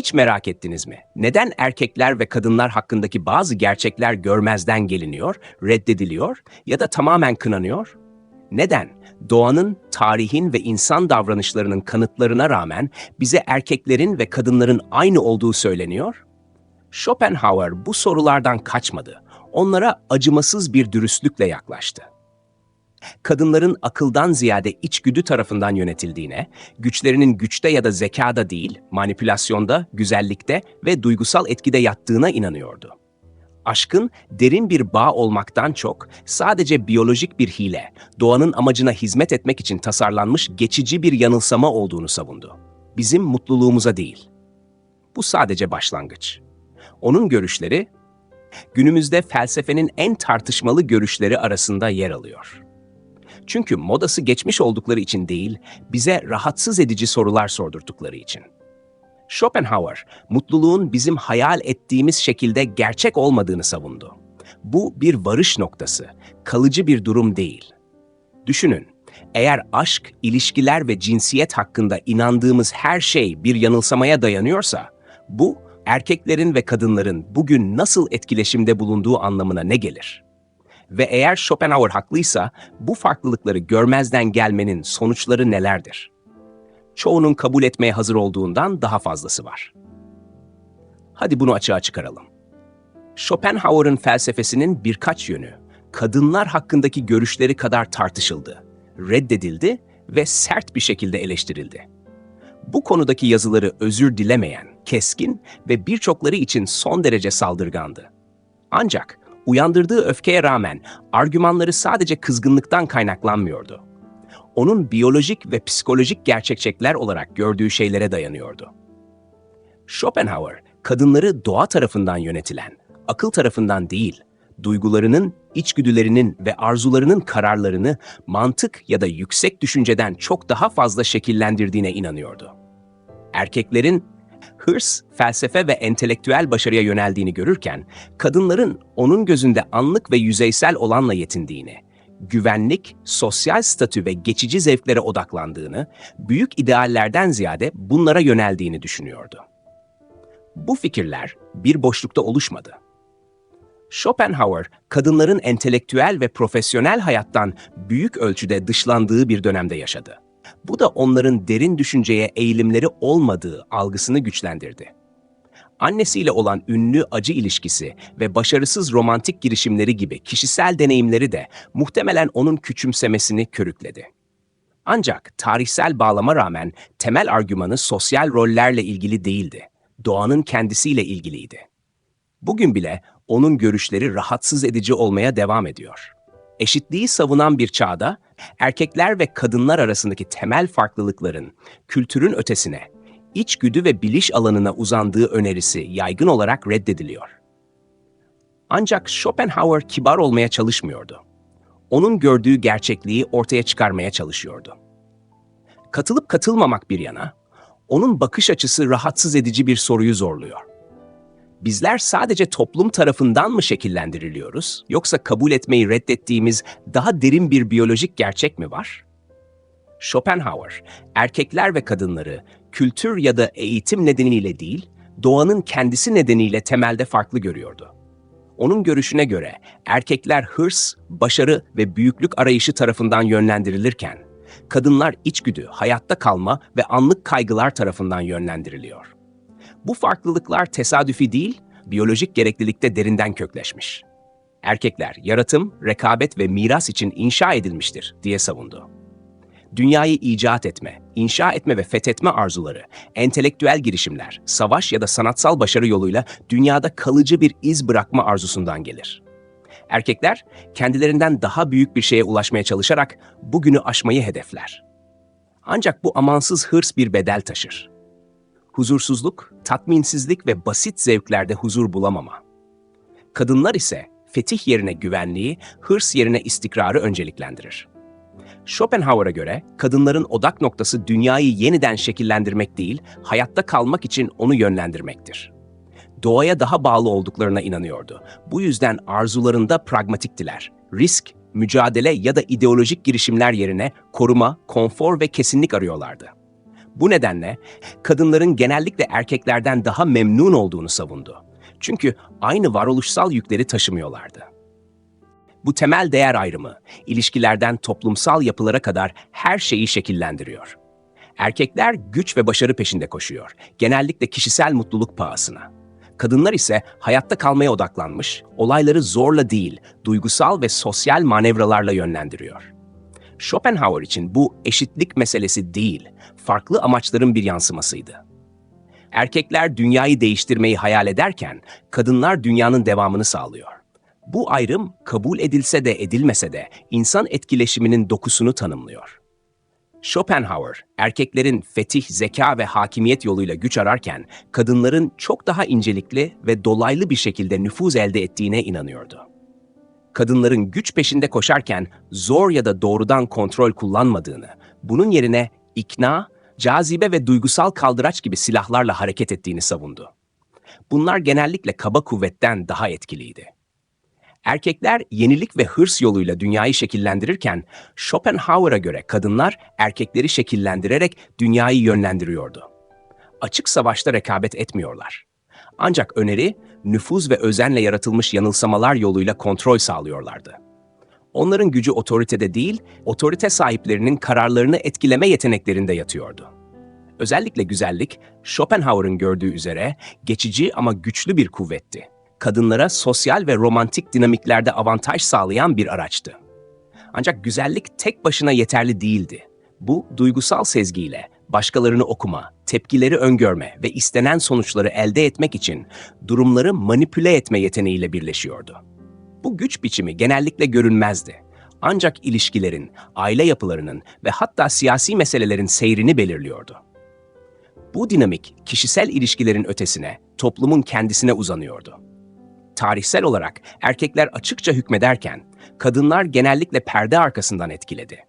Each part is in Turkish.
Hiç merak ettiniz mi? Neden erkekler ve kadınlar hakkındaki bazı gerçekler görmezden geliniyor, reddediliyor ya da tamamen kınanıyor? Neden? Doğanın, tarihin ve insan davranışlarının kanıtlarına rağmen bize erkeklerin ve kadınların aynı olduğu söyleniyor? Schopenhauer bu sorulardan kaçmadı. Onlara acımasız bir dürüstlükle yaklaştı kadınların akıldan ziyade içgüdü tarafından yönetildiğine, güçlerinin güçte ya da zekada değil, manipülasyonda, güzellikte ve duygusal etkide yattığına inanıyordu. Aşkın derin bir bağ olmaktan çok sadece biyolojik bir hile, doğanın amacına hizmet etmek için tasarlanmış geçici bir yanılsama olduğunu savundu. Bizim mutluluğumuza değil. Bu sadece başlangıç. Onun görüşleri günümüzde felsefenin en tartışmalı görüşleri arasında yer alıyor. Çünkü modası geçmiş oldukları için değil, bize rahatsız edici sorular sordurdukları için. Schopenhauer, mutluluğun bizim hayal ettiğimiz şekilde gerçek olmadığını savundu. Bu bir varış noktası, kalıcı bir durum değil. Düşünün, eğer aşk, ilişkiler ve cinsiyet hakkında inandığımız her şey bir yanılsamaya dayanıyorsa, bu erkeklerin ve kadınların bugün nasıl etkileşimde bulunduğu anlamına ne gelir? Ve eğer Schopenhauer haklıysa bu farklılıkları görmezden gelmenin sonuçları nelerdir? Çoğunun kabul etmeye hazır olduğundan daha fazlası var. Hadi bunu açığa çıkaralım. Schopenhauer'ın felsefesinin birkaç yönü, kadınlar hakkındaki görüşleri kadar tartışıldı, reddedildi ve sert bir şekilde eleştirildi. Bu konudaki yazıları özür dilemeyen, keskin ve birçokları için son derece saldırgandı. Ancak uyandırdığı öfkeye rağmen argümanları sadece kızgınlıktan kaynaklanmıyordu. Onun biyolojik ve psikolojik gerçekçekler olarak gördüğü şeylere dayanıyordu. Schopenhauer, kadınları doğa tarafından yönetilen, akıl tarafından değil, duygularının, içgüdülerinin ve arzularının kararlarını mantık ya da yüksek düşünceden çok daha fazla şekillendirdiğine inanıyordu. Erkeklerin hırs, felsefe ve entelektüel başarıya yöneldiğini görürken, kadınların onun gözünde anlık ve yüzeysel olanla yetindiğini, güvenlik, sosyal statü ve geçici zevklere odaklandığını, büyük ideallerden ziyade bunlara yöneldiğini düşünüyordu. Bu fikirler bir boşlukta oluşmadı. Schopenhauer, kadınların entelektüel ve profesyonel hayattan büyük ölçüde dışlandığı bir dönemde yaşadı. Bu da onların derin düşünceye eğilimleri olmadığı algısını güçlendirdi. Annesiyle olan ünlü acı ilişkisi ve başarısız romantik girişimleri gibi kişisel deneyimleri de muhtemelen onun küçümsemesini körükledi. Ancak tarihsel bağlama rağmen temel argümanı sosyal rollerle ilgili değildi. Doğanın kendisiyle ilgiliydi. Bugün bile onun görüşleri rahatsız edici olmaya devam ediyor. Eşitliği savunan bir çağda erkekler ve kadınlar arasındaki temel farklılıkların kültürün ötesine, içgüdü ve biliş alanına uzandığı önerisi yaygın olarak reddediliyor. Ancak Schopenhauer kibar olmaya çalışmıyordu. Onun gördüğü gerçekliği ortaya çıkarmaya çalışıyordu. Katılıp katılmamak bir yana, onun bakış açısı rahatsız edici bir soruyu zorluyor bizler sadece toplum tarafından mı şekillendiriliyoruz yoksa kabul etmeyi reddettiğimiz daha derin bir biyolojik gerçek mi var? Schopenhauer, erkekler ve kadınları kültür ya da eğitim nedeniyle değil, doğanın kendisi nedeniyle temelde farklı görüyordu. Onun görüşüne göre erkekler hırs, başarı ve büyüklük arayışı tarafından yönlendirilirken, kadınlar içgüdü, hayatta kalma ve anlık kaygılar tarafından yönlendiriliyor. Bu farklılıklar tesadüfi değil, biyolojik gereklilikte derinden kökleşmiş. Erkekler yaratım, rekabet ve miras için inşa edilmiştir diye savundu. Dünyayı icat etme, inşa etme ve fethetme arzuları, entelektüel girişimler, savaş ya da sanatsal başarı yoluyla dünyada kalıcı bir iz bırakma arzusundan gelir. Erkekler kendilerinden daha büyük bir şeye ulaşmaya çalışarak bugünü aşmayı hedefler. Ancak bu amansız hırs bir bedel taşır huzursuzluk, tatminsizlik ve basit zevklerde huzur bulamama. Kadınlar ise fetih yerine güvenliği, hırs yerine istikrarı önceliklendirir. Schopenhauer'a göre kadınların odak noktası dünyayı yeniden şekillendirmek değil, hayatta kalmak için onu yönlendirmektir. Doğaya daha bağlı olduklarına inanıyordu. Bu yüzden arzularında pragmatiktiler. Risk, mücadele ya da ideolojik girişimler yerine koruma, konfor ve kesinlik arıyorlardı. Bu nedenle kadınların genellikle erkeklerden daha memnun olduğunu savundu. Çünkü aynı varoluşsal yükleri taşımıyorlardı. Bu temel değer ayrımı, ilişkilerden toplumsal yapılara kadar her şeyi şekillendiriyor. Erkekler güç ve başarı peşinde koşuyor, genellikle kişisel mutluluk pahasına. Kadınlar ise hayatta kalmaya odaklanmış, olayları zorla değil, duygusal ve sosyal manevralarla yönlendiriyor. Schopenhauer için bu eşitlik meselesi değil, farklı amaçların bir yansımasıydı. Erkekler dünyayı değiştirmeyi hayal ederken, kadınlar dünyanın devamını sağlıyor. Bu ayrım kabul edilse de edilmese de insan etkileşiminin dokusunu tanımlıyor. Schopenhauer, erkeklerin fetih, zeka ve hakimiyet yoluyla güç ararken, kadınların çok daha incelikli ve dolaylı bir şekilde nüfuz elde ettiğine inanıyordu. Kadınların güç peşinde koşarken zor ya da doğrudan kontrol kullanmadığını, bunun yerine ikna, cazibe ve duygusal kaldıraç gibi silahlarla hareket ettiğini savundu. Bunlar genellikle kaba kuvvetten daha etkiliydi. Erkekler yenilik ve hırs yoluyla dünyayı şekillendirirken Schopenhauer'a göre kadınlar erkekleri şekillendirerek dünyayı yönlendiriyordu. Açık savaşta rekabet etmiyorlar. Ancak öneri, nüfuz ve özenle yaratılmış yanılsamalar yoluyla kontrol sağlıyorlardı. Onların gücü otoritede değil, otorite sahiplerinin kararlarını etkileme yeteneklerinde yatıyordu. Özellikle güzellik, Schopenhauer'ın gördüğü üzere geçici ama güçlü bir kuvvetti kadınlara sosyal ve romantik dinamiklerde avantaj sağlayan bir araçtı. Ancak güzellik tek başına yeterli değildi. Bu duygusal sezgiyle başkalarını okuma, tepkileri öngörme ve istenen sonuçları elde etmek için durumları manipüle etme yeteneğiyle birleşiyordu. Bu güç biçimi genellikle görünmezdi. Ancak ilişkilerin, aile yapılarının ve hatta siyasi meselelerin seyrini belirliyordu. Bu dinamik kişisel ilişkilerin ötesine, toplumun kendisine uzanıyordu tarihsel olarak erkekler açıkça hükmederken kadınlar genellikle perde arkasından etkiledi.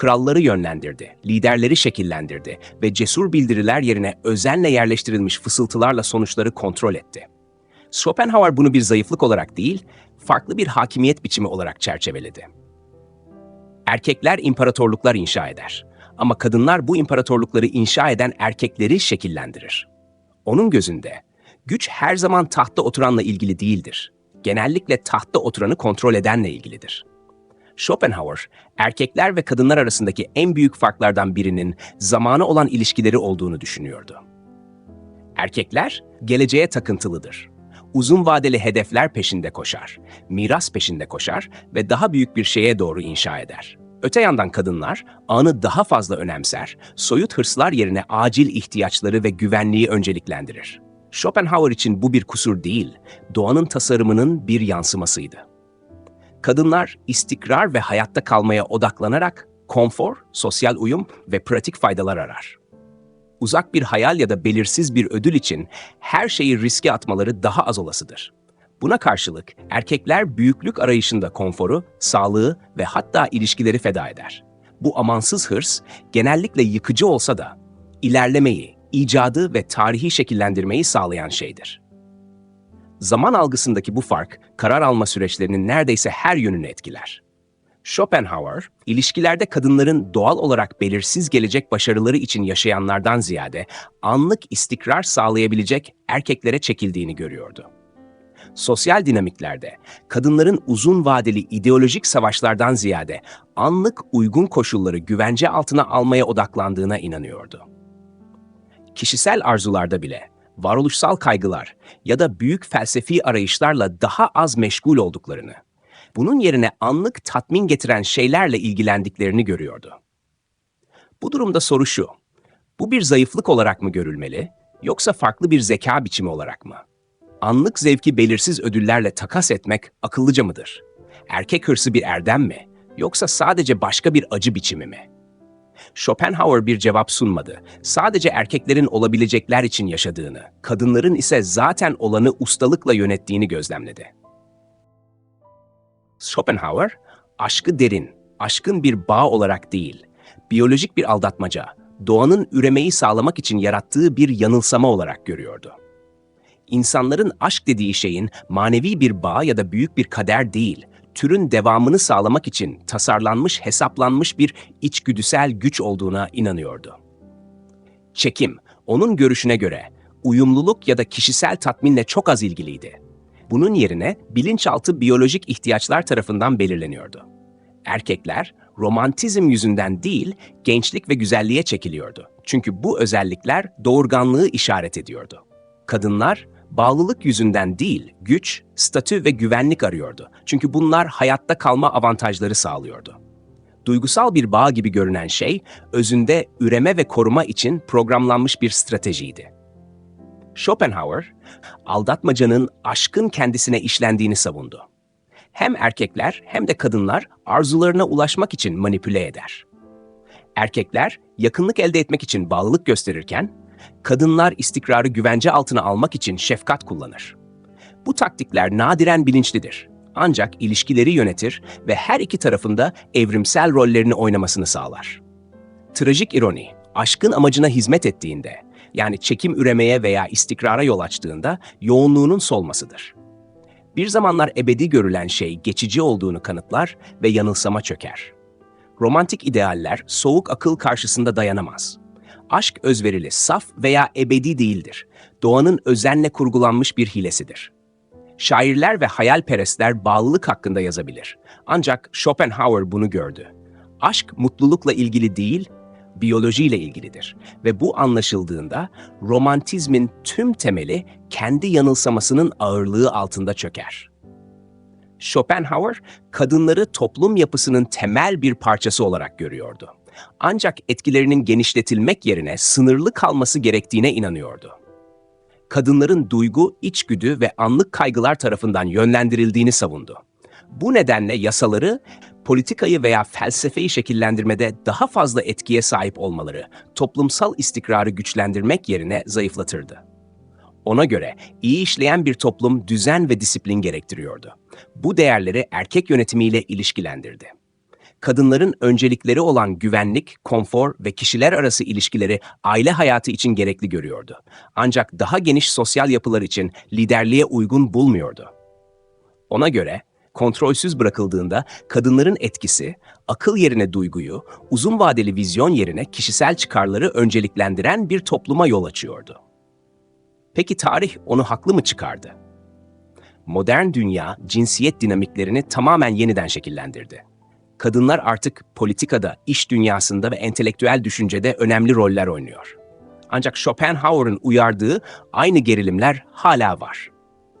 Kralları yönlendirdi, liderleri şekillendirdi ve cesur bildiriler yerine özenle yerleştirilmiş fısıltılarla sonuçları kontrol etti. Schopenhauer bunu bir zayıflık olarak değil, farklı bir hakimiyet biçimi olarak çerçeveledi. Erkekler imparatorluklar inşa eder ama kadınlar bu imparatorlukları inşa eden erkekleri şekillendirir. Onun gözünde güç her zaman tahtta oturanla ilgili değildir. Genellikle tahtta oturanı kontrol edenle ilgilidir. Schopenhauer, erkekler ve kadınlar arasındaki en büyük farklardan birinin zamana olan ilişkileri olduğunu düşünüyordu. Erkekler geleceğe takıntılıdır. Uzun vadeli hedefler peşinde koşar, miras peşinde koşar ve daha büyük bir şeye doğru inşa eder. Öte yandan kadınlar anı daha fazla önemser, soyut hırslar yerine acil ihtiyaçları ve güvenliği önceliklendirir. Schopenhauer için bu bir kusur değil, doğanın tasarımının bir yansımasıydı. Kadınlar istikrar ve hayatta kalmaya odaklanarak konfor, sosyal uyum ve pratik faydalar arar. Uzak bir hayal ya da belirsiz bir ödül için her şeyi riske atmaları daha az olasıdır. Buna karşılık erkekler büyüklük arayışında konforu, sağlığı ve hatta ilişkileri feda eder. Bu amansız hırs genellikle yıkıcı olsa da ilerlemeyi, icadı ve tarihi şekillendirmeyi sağlayan şeydir. Zaman algısındaki bu fark, karar alma süreçlerinin neredeyse her yönünü etkiler. Schopenhauer, ilişkilerde kadınların doğal olarak belirsiz gelecek başarıları için yaşayanlardan ziyade anlık istikrar sağlayabilecek erkeklere çekildiğini görüyordu. Sosyal dinamiklerde kadınların uzun vadeli ideolojik savaşlardan ziyade anlık uygun koşulları güvence altına almaya odaklandığına inanıyordu kişisel arzularda bile, varoluşsal kaygılar ya da büyük felsefi arayışlarla daha az meşgul olduklarını, bunun yerine anlık tatmin getiren şeylerle ilgilendiklerini görüyordu. Bu durumda soru şu, bu bir zayıflık olarak mı görülmeli yoksa farklı bir zeka biçimi olarak mı? Anlık zevki belirsiz ödüllerle takas etmek akıllıca mıdır? Erkek hırsı bir erdem mi yoksa sadece başka bir acı biçimi mi? Schopenhauer bir cevap sunmadı. Sadece erkeklerin olabilecekler için yaşadığını, kadınların ise zaten olanı ustalıkla yönettiğini gözlemledi. Schopenhauer, aşkı derin, aşkın bir bağ olarak değil, biyolojik bir aldatmaca, doğanın üremeyi sağlamak için yarattığı bir yanılsama olarak görüyordu. İnsanların aşk dediği şeyin manevi bir bağ ya da büyük bir kader değil, türün devamını sağlamak için tasarlanmış, hesaplanmış bir içgüdüsel güç olduğuna inanıyordu. Çekim, onun görüşüne göre uyumluluk ya da kişisel tatminle çok az ilgiliydi. Bunun yerine bilinçaltı biyolojik ihtiyaçlar tarafından belirleniyordu. Erkekler romantizm yüzünden değil, gençlik ve güzelliğe çekiliyordu. Çünkü bu özellikler doğurganlığı işaret ediyordu. Kadınlar bağlılık yüzünden değil, güç, statü ve güvenlik arıyordu. Çünkü bunlar hayatta kalma avantajları sağlıyordu. Duygusal bir bağ gibi görünen şey, özünde üreme ve koruma için programlanmış bir stratejiydi. Schopenhauer, aldatmacanın aşkın kendisine işlendiğini savundu. Hem erkekler hem de kadınlar arzularına ulaşmak için manipüle eder. Erkekler yakınlık elde etmek için bağlılık gösterirken, kadınlar istikrarı güvence altına almak için şefkat kullanır. Bu taktikler nadiren bilinçlidir. Ancak ilişkileri yönetir ve her iki tarafında evrimsel rollerini oynamasını sağlar. Trajik ironi, aşkın amacına hizmet ettiğinde, yani çekim üremeye veya istikrara yol açtığında yoğunluğunun solmasıdır. Bir zamanlar ebedi görülen şey geçici olduğunu kanıtlar ve yanılsama çöker. Romantik idealler soğuk akıl karşısında dayanamaz. Aşk özverili, saf veya ebedi değildir. Doğanın özenle kurgulanmış bir hilesidir. Şairler ve hayalperestler bağlılık hakkında yazabilir. Ancak Schopenhauer bunu gördü. Aşk mutlulukla ilgili değil, biyolojiyle ilgilidir ve bu anlaşıldığında romantizmin tüm temeli kendi yanılsamasının ağırlığı altında çöker. Schopenhauer, kadınları toplum yapısının temel bir parçası olarak görüyordu. Ancak etkilerinin genişletilmek yerine sınırlı kalması gerektiğine inanıyordu. Kadınların duygu, içgüdü ve anlık kaygılar tarafından yönlendirildiğini savundu. Bu nedenle yasaları politikayı veya felsefeyi şekillendirmede daha fazla etkiye sahip olmaları, toplumsal istikrarı güçlendirmek yerine zayıflatırdı. Ona göre iyi işleyen bir toplum düzen ve disiplin gerektiriyordu. Bu değerleri erkek yönetimiyle ilişkilendirdi. Kadınların öncelikleri olan güvenlik, konfor ve kişiler arası ilişkileri aile hayatı için gerekli görüyordu. Ancak daha geniş sosyal yapılar için liderliğe uygun bulmuyordu. Ona göre kontrolsüz bırakıldığında kadınların etkisi, akıl yerine duyguyu, uzun vadeli vizyon yerine kişisel çıkarları önceliklendiren bir topluma yol açıyordu. Peki tarih onu haklı mı çıkardı? Modern dünya cinsiyet dinamiklerini tamamen yeniden şekillendirdi. Kadınlar artık politikada, iş dünyasında ve entelektüel düşüncede önemli roller oynuyor. Ancak Schopenhauer'ın uyardığı aynı gerilimler hala var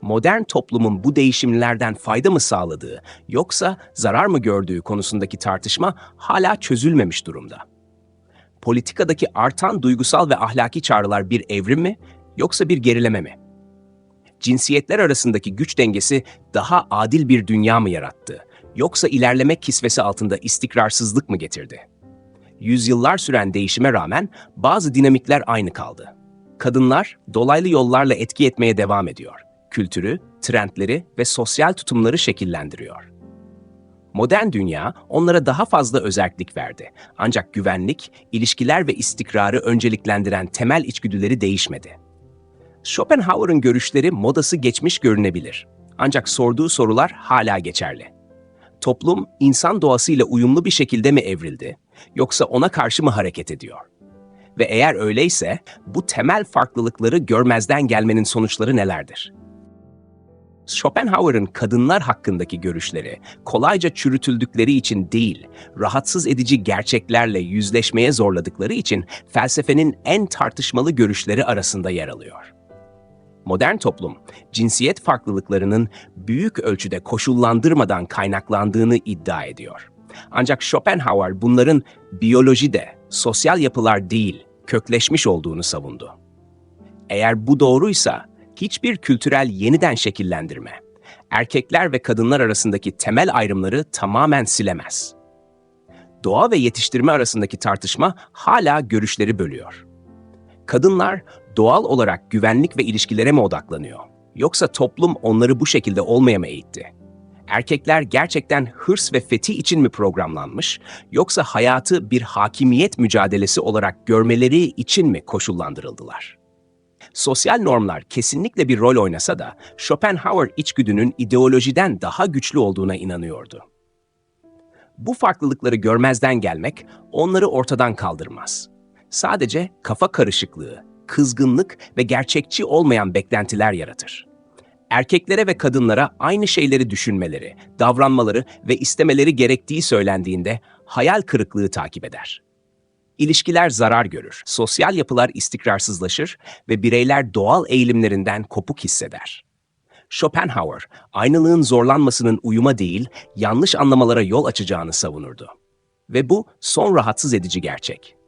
modern toplumun bu değişimlerden fayda mı sağladığı yoksa zarar mı gördüğü konusundaki tartışma hala çözülmemiş durumda. Politikadaki artan duygusal ve ahlaki çağrılar bir evrim mi yoksa bir gerileme mi? Cinsiyetler arasındaki güç dengesi daha adil bir dünya mı yarattı yoksa ilerleme kisvesi altında istikrarsızlık mı getirdi? Yüzyıllar süren değişime rağmen bazı dinamikler aynı kaldı. Kadınlar dolaylı yollarla etki etmeye devam ediyor kültürü, trendleri ve sosyal tutumları şekillendiriyor. Modern dünya onlara daha fazla özellik verdi. Ancak güvenlik, ilişkiler ve istikrarı önceliklendiren temel içgüdüleri değişmedi. Schopenhauer'ın görüşleri modası geçmiş görünebilir. Ancak sorduğu sorular hala geçerli. Toplum insan doğasıyla uyumlu bir şekilde mi evrildi yoksa ona karşı mı hareket ediyor? Ve eğer öyleyse bu temel farklılıkları görmezden gelmenin sonuçları nelerdir? Schopenhauer'ın kadınlar hakkındaki görüşleri kolayca çürütüldükleri için değil, rahatsız edici gerçeklerle yüzleşmeye zorladıkları için felsefenin en tartışmalı görüşleri arasında yer alıyor. Modern toplum, cinsiyet farklılıklarının büyük ölçüde koşullandırmadan kaynaklandığını iddia ediyor. Ancak Schopenhauer bunların biyolojide, sosyal yapılar değil, kökleşmiş olduğunu savundu. Eğer bu doğruysa, hiçbir kültürel yeniden şekillendirme, erkekler ve kadınlar arasındaki temel ayrımları tamamen silemez. Doğa ve yetiştirme arasındaki tartışma hala görüşleri bölüyor. Kadınlar doğal olarak güvenlik ve ilişkilere mi odaklanıyor? Yoksa toplum onları bu şekilde olmaya mı eğitti? Erkekler gerçekten hırs ve fethi için mi programlanmış, yoksa hayatı bir hakimiyet mücadelesi olarak görmeleri için mi koşullandırıldılar? Sosyal normlar kesinlikle bir rol oynasa da Schopenhauer içgüdünün ideolojiden daha güçlü olduğuna inanıyordu. Bu farklılıkları görmezden gelmek onları ortadan kaldırmaz. Sadece kafa karışıklığı, kızgınlık ve gerçekçi olmayan beklentiler yaratır. Erkeklere ve kadınlara aynı şeyleri düşünmeleri, davranmaları ve istemeleri gerektiği söylendiğinde hayal kırıklığı takip eder. İlişkiler zarar görür, sosyal yapılar istikrarsızlaşır ve bireyler doğal eğilimlerinden kopuk hisseder. Schopenhauer, aynılığın zorlanmasının uyuma değil, yanlış anlamalara yol açacağını savunurdu. Ve bu son rahatsız edici gerçek.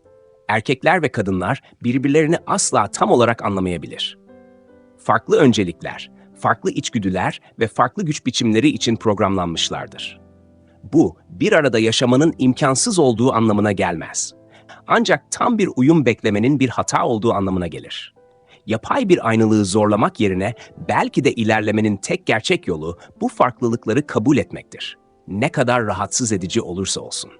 Erkekler ve kadınlar birbirlerini asla tam olarak anlamayabilir. Farklı öncelikler, farklı içgüdüler ve farklı güç biçimleri için programlanmışlardır. Bu, bir arada yaşamanın imkansız olduğu anlamına gelmez. Ancak tam bir uyum beklemenin bir hata olduğu anlamına gelir. Yapay bir aynılığı zorlamak yerine belki de ilerlemenin tek gerçek yolu bu farklılıkları kabul etmektir. Ne kadar rahatsız edici olursa olsun.